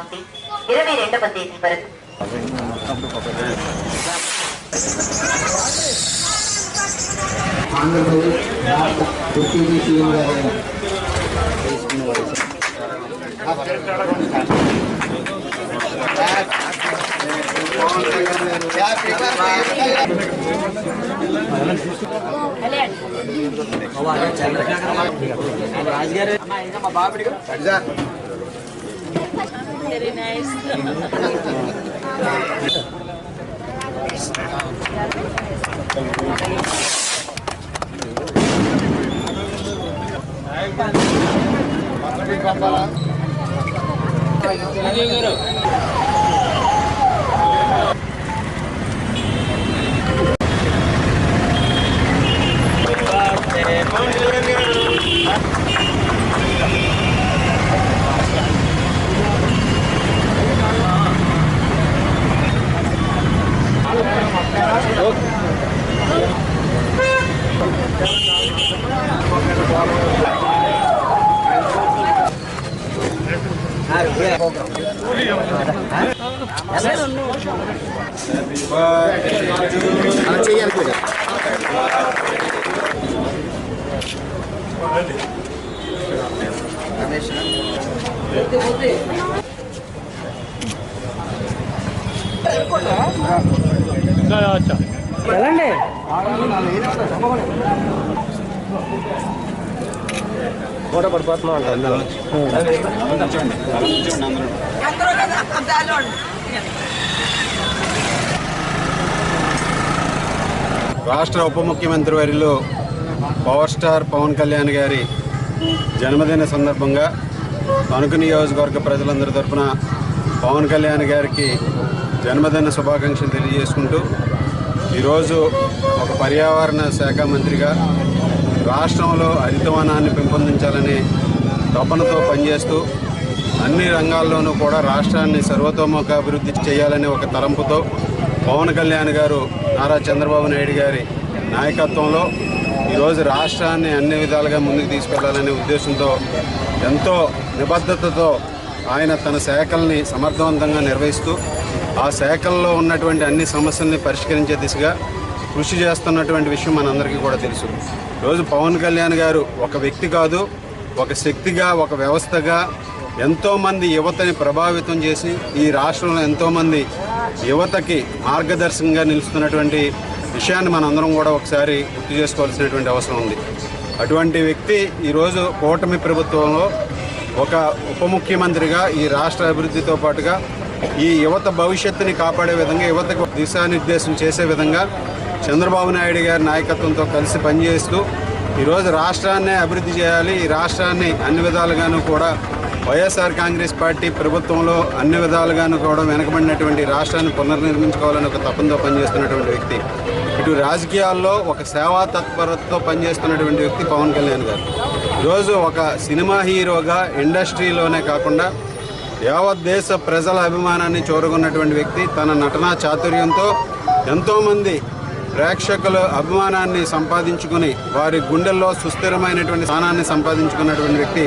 నుండి ఇరవై రెండవ తేదీ వరకు very nice. గారైన చేయాలి కూడా గోడ పడిపోతున్నా రాష్ట్ర ఉప ముఖ్యమంత్రి వారిలో పవర్ స్టార్ పవన్ కళ్యాణ్ గారి జన్మదిన సందర్భంగా తణుకు నియోజకవర్గ ప్రజలందరి తరఫున పవన్ కళ్యాణ్ గారికి జన్మదిన శుభాకాంక్షలు తెలియజేసుకుంటూ ఈరోజు ఒక పర్యావరణ శాఖ మంత్రిగా రాష్ట్రంలో హరితవనాన్ని పెంపొందించాలనే తపనతో పనిచేస్తూ అన్ని రంగాల్లోనూ కూడా రాష్ట్రాన్ని సర్వతోముఖ అభివృద్ధి చేయాలనే ఒక తలంపుతో పవన్ కళ్యాణ్ గారు నారా చంద్రబాబు నాయుడు గారి నాయకత్వంలో ఈరోజు రాష్ట్రాన్ని అన్ని విధాలుగా ముందుకు తీసుకెళ్ళాలనే ఉద్దేశంతో ఎంతో నిబద్ధతతో ఆయన తన శాఖల్ని సమర్థవంతంగా నిర్వహిస్తూ ఆ శాఖల్లో ఉన్నటువంటి అన్ని సమస్యల్ని పరిష్కరించే దిశగా కృషి చేస్తున్నటువంటి విషయం మనందరికీ కూడా తెలుసు. ఈరోజు పవన్ కళ్యాణ్ గారు ఒక వ్యక్తి కాదు ఒక శక్తిగా ఒక వ్యవస్థగా ఎంతోమంది యువతని ప్రభావితం చేసి ఈ రాష్ట్రంలో ఎంతోమంది యువతకి మార్గదర్శకంగా నిలుస్తున్నటువంటి విషయాన్ని మనందరం కూడా ఒకసారి గుర్తు చేసుకోవాల్సినటువంటి అవసరం ఉంది. అటువంటి వ్యక్తి ఈరోజు కూటమి ప్రభుత్వంలో ఒక ఉప ముఖ్యమంత్రిగా ఈ రాష్ట్ర అభివృద్ధితో పాటుగా ఈ యువత భవిష్యత్తుని కాపాడే విధంగా యువతకు దిశానిర్దేశం చేసే విధంగా చంద్రబాబు నాయుడు గారి నాయకత్వంతో కలిసి పనిచేస్తూ ఈరోజు రాష్ట్రాన్ని అభివృద్ధి చేయాలి. ఈ రాష్ట్రాన్ని అన్ని విధాలుగాను కూడా వైఎస్ఆర్ కాంగ్రెస్ పార్టీ ప్రభుత్వంలో అన్ని విధాలుగాను కూడా వెనకబడినటువంటి రాష్ట్రాన్ని పునర్నిర్మించుకోవాలని ఒక తపంతో పనిచేస్తున్నటువంటి వ్యక్తి. ఇటు రాజకీయాల్లో ఒక సేవా తత్పరతతో పనిచేస్తున్నటువంటి వ్యక్తి పవన్ కళ్యాణ్ గారు. ఈరోజు ఒక సినిమా హీరోగా ఇండస్ట్రీలోనే కాకుండా యావత్ దేశ ప్రజల అభిమానాన్ని చూరగొన్నటువంటి వ్యక్తి తన నటనా చాతుర్యంతో ఎంతోమంది ప్రేక్షకుల అభిమానాన్ని సంపాదించుకుని వారి గుండెల్లో సుస్థిరమైనటువంటి స్థానాన్ని సంపాదించుకున్నటువంటి వ్యక్తి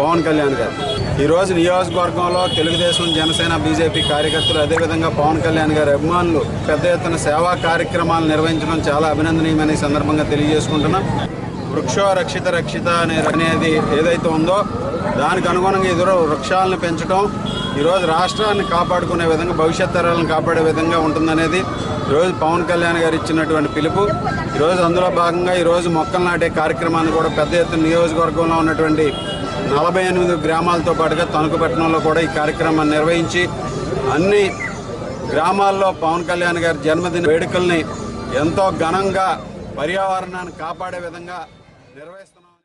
పవన్ కళ్యాణ్ గారు. ఈరోజు నియోజకవర్గంలో తెలుగుదేశం జనసేన బీజేపీ కార్యకర్తలు అదేవిధంగా పవన్ కళ్యాణ్ గారి అభిమానులు పెద్ద ఎత్తున సేవా కార్యక్రమాలు నిర్వహించడం చాలా అభినందనీయమని సందర్భంగా తెలియజేసుకుంటున్నాం. వృక్షో రక్షిత రక్షిత అనే అనేది ఏదైతే ఉందో దానికి అనుగుణంగా ఎదురు వృక్షాలను పెంచడం ఈరోజు రాష్ట్రాన్ని కాపాడుకునే విధంగా భవిష్యత్ తరాలను కాపాడే విధంగా ఉంటుందనేది ఈరోజు పవన్ కళ్యాణ్ గారు ఇచ్చినటువంటి పిలుపు. ఈరోజు అందులో భాగంగా ఈరోజు మొక్కలు నాటే కార్యక్రమాన్ని కూడా పెద్ద ఎత్తున నియోజకవర్గంలో ఉన్నటువంటి నలభై ఎనిమిది గ్రామాలతో పాటుగా తణుకుపట్నంలో కూడా ఈ కార్యక్రమాన్ని నిర్వహించి అన్ని గ్రామాల్లో పవన్ కళ్యాణ్ గారి జన్మదిన వేడుకల్ని ఎంతో ఘనంగా పర్యావరణాన్ని కాపాడే విధంగా నిర్వహిస్తారు